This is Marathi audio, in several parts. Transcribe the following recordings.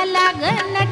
त्याच्या मनाचा लागन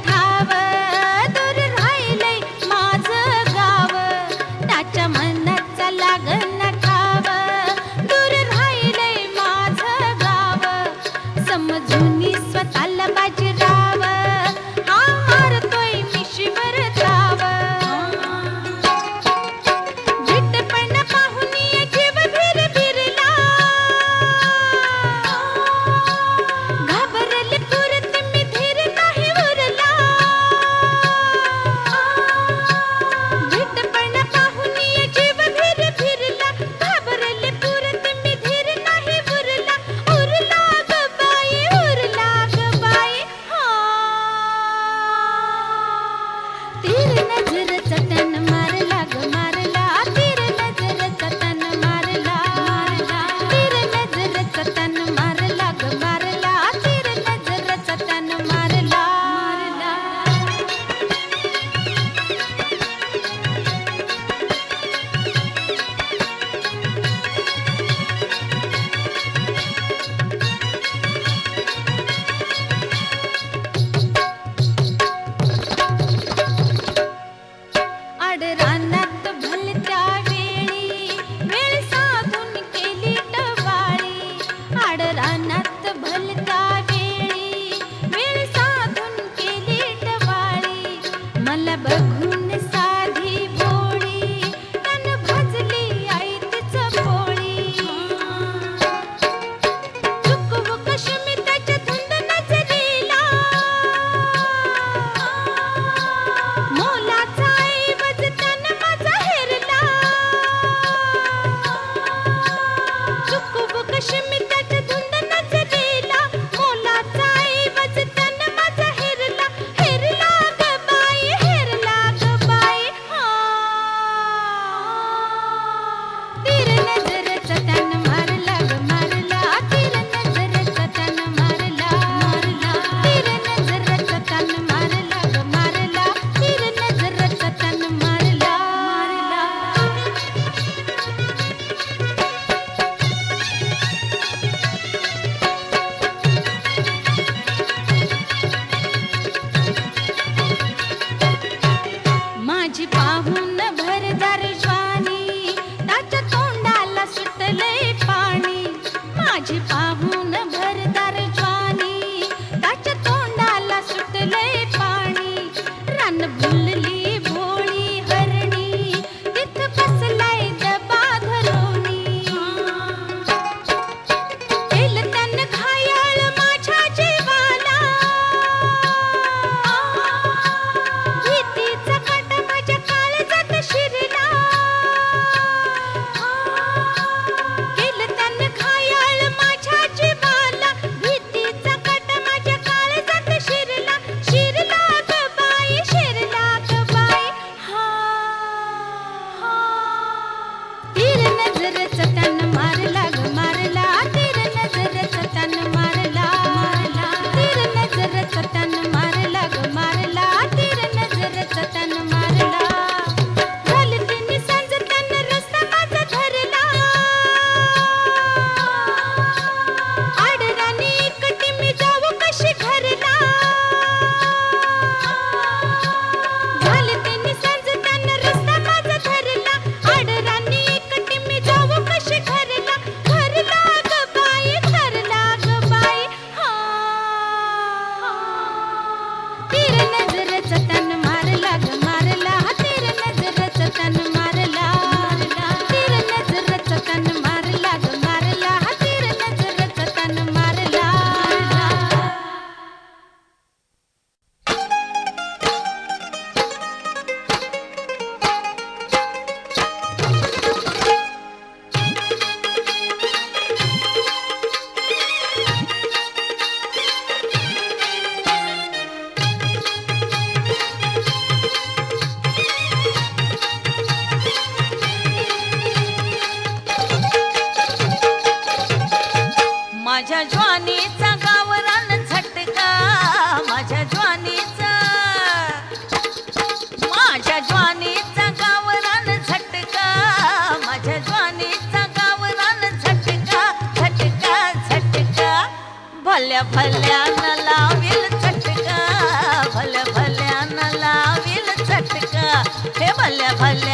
خلي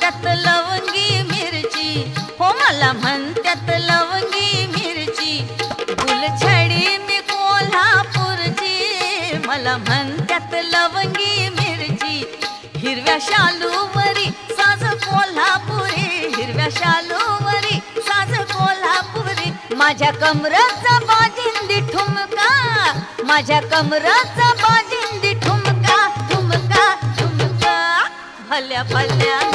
म्हणतात लवंगी मिरची. हो मला म्हणतात लवंगी मिरची. गुलछडी मी कोल्हापूरची. मला म्हणतात लवंगी मिरची. हिरव्या शालूवरी साज कोल्हापुरी. हिरव्या शालूवरी साज कोल्हापुरी. माझ्या कमराचा बाजिंदी ठुमका. माझ्या कमराचा बाजिंदी ठुमका ठुमका ठुमका. भल्या भल्या.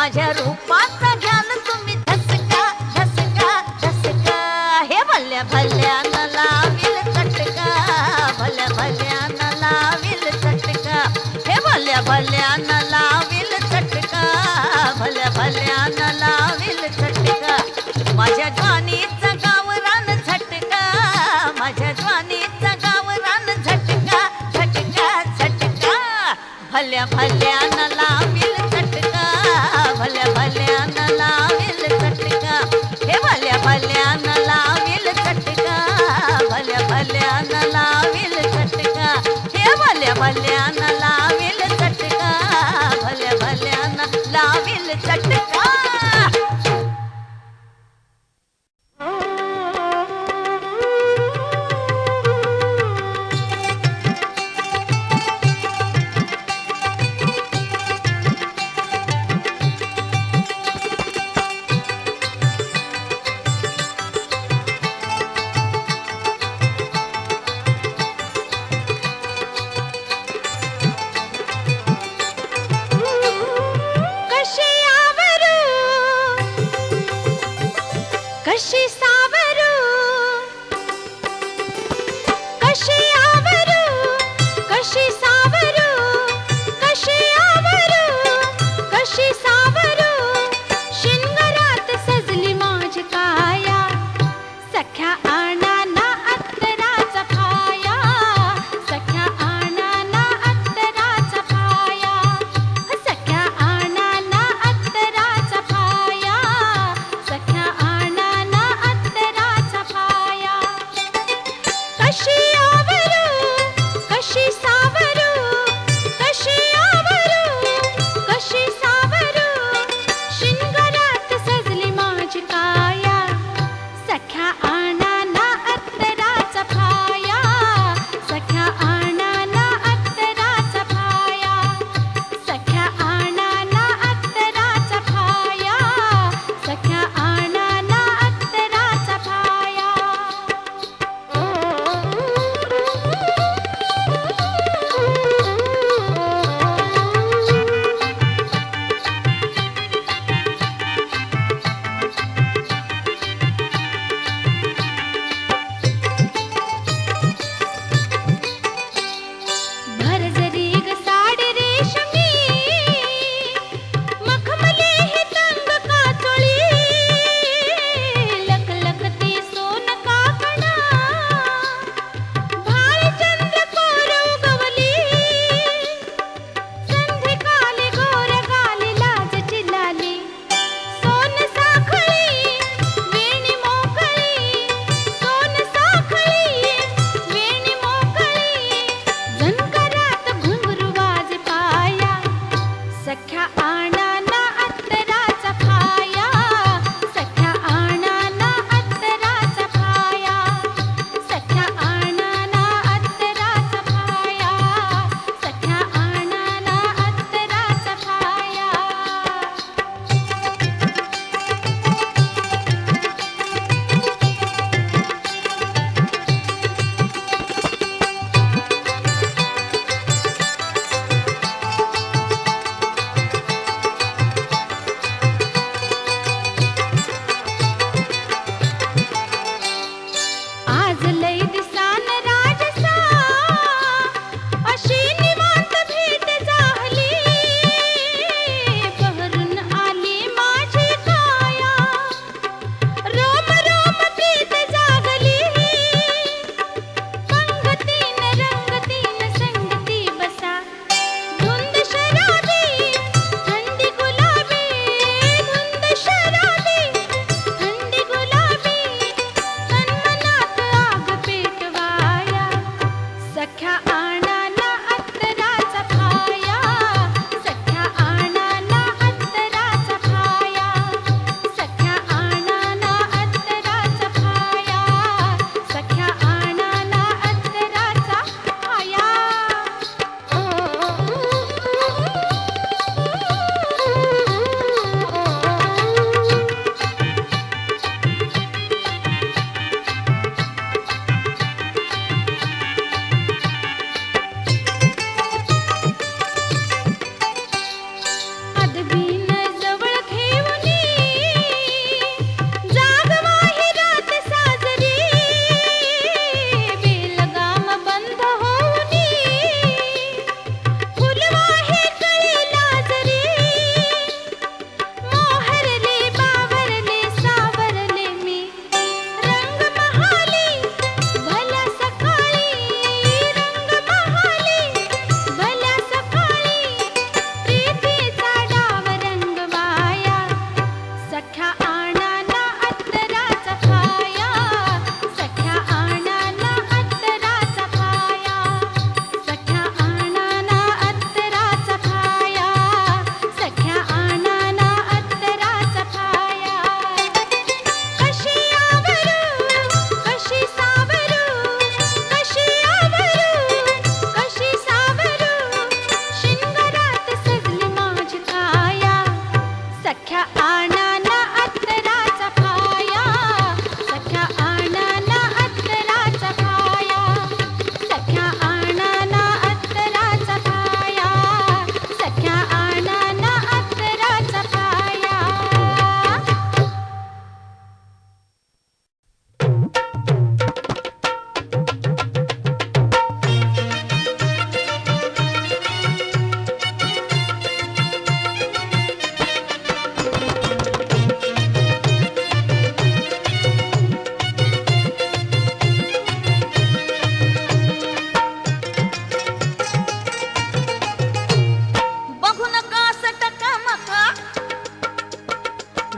माझ्या रूपाचा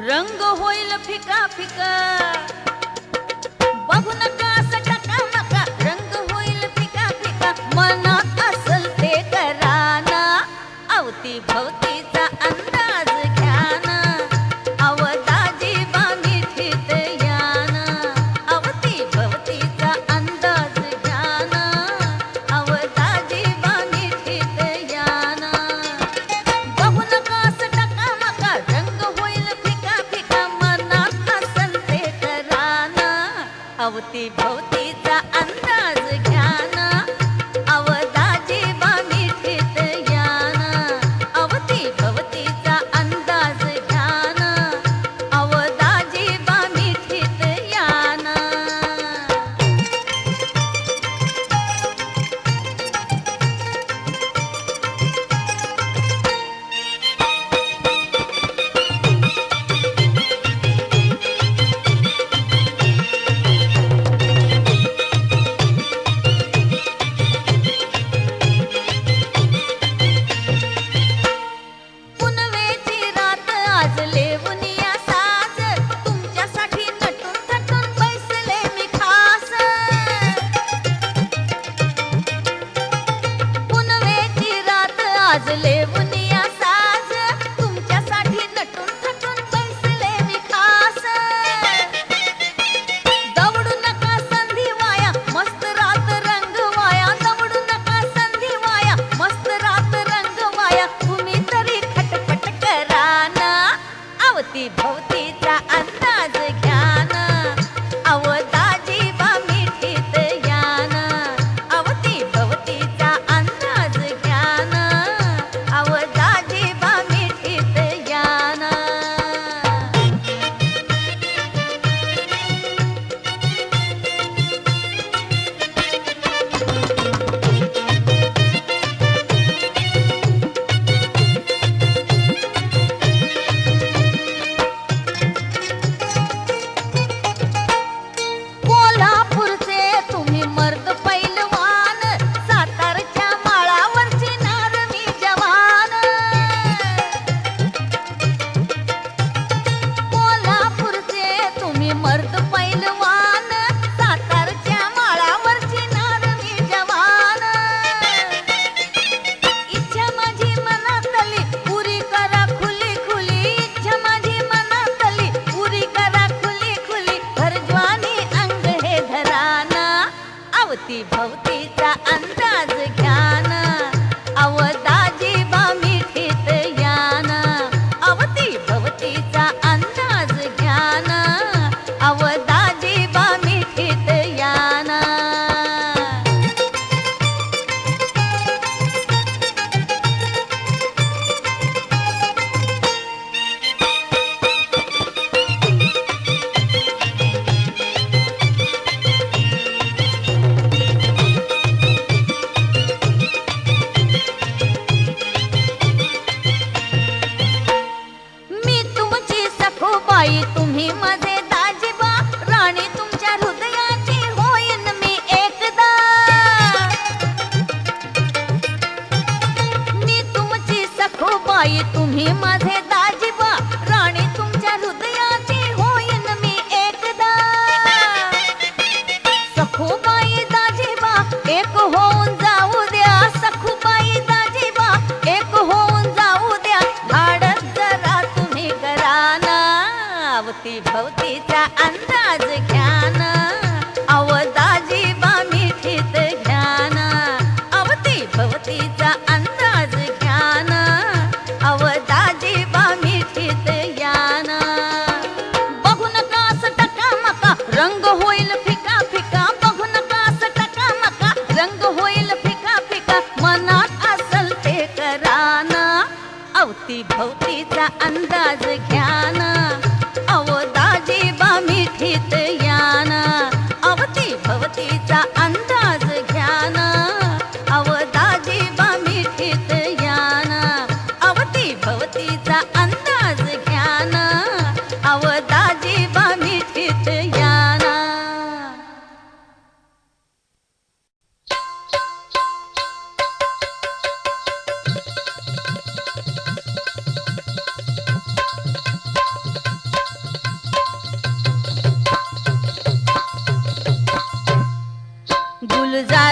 रंग होईल फिका फिका. बघू नका असं टाका मका. रंग होईल फिका फिका. मनात असल ते कराना अवती भवती अवती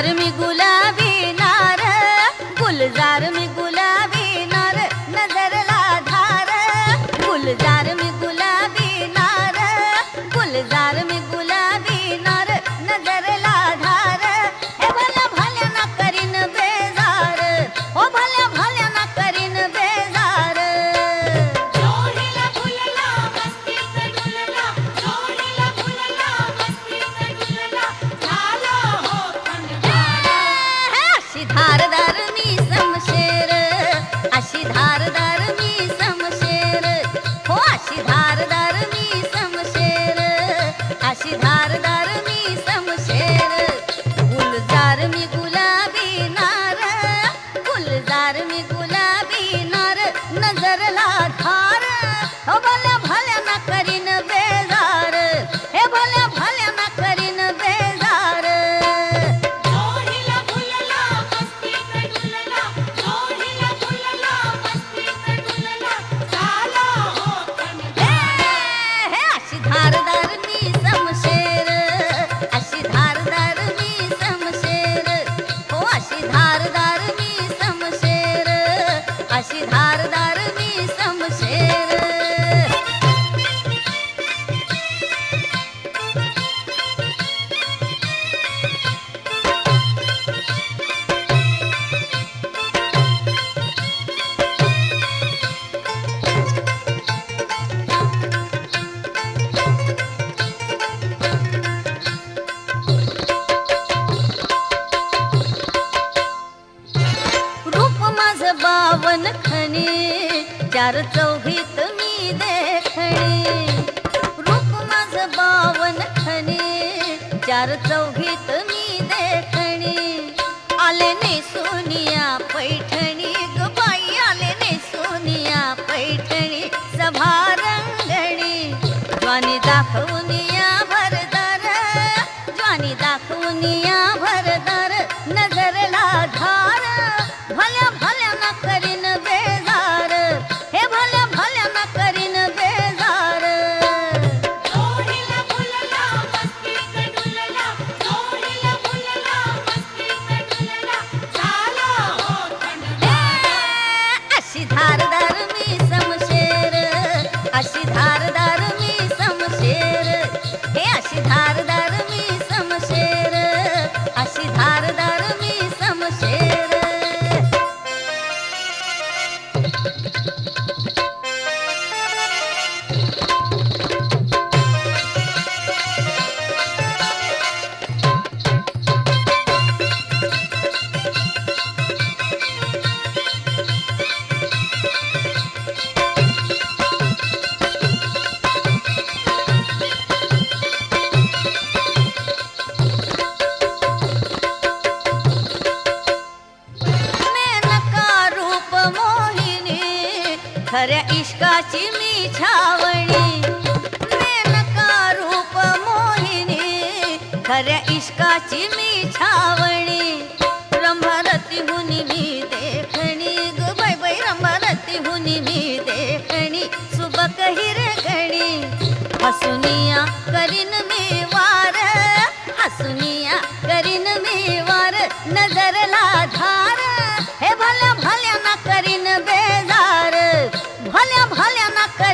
ധാർമ്മികുല चार चौघीत मी देखणी रूप माझ बावन खणे चार चौघीत मी देखणे. आले ने सोनिया पैठणी गबाई बाई आले ने सोनिया पैठणी सभा रंगणी ज्वानी दाखवून या भरदार ज्वानी दाखवून या खऱ्या इश्काची मी छावणी. मेनका रूप मोहिनी? खऱ्या इश्काची मी छावणी. रंभारती हुनी मी देखणी. ग बाय बाय रंभारती हुनी मी देखणी. सुबक हिरगणी हसुनिया करीन मी वार. हसुनिया करीन मी वार. नजरला धार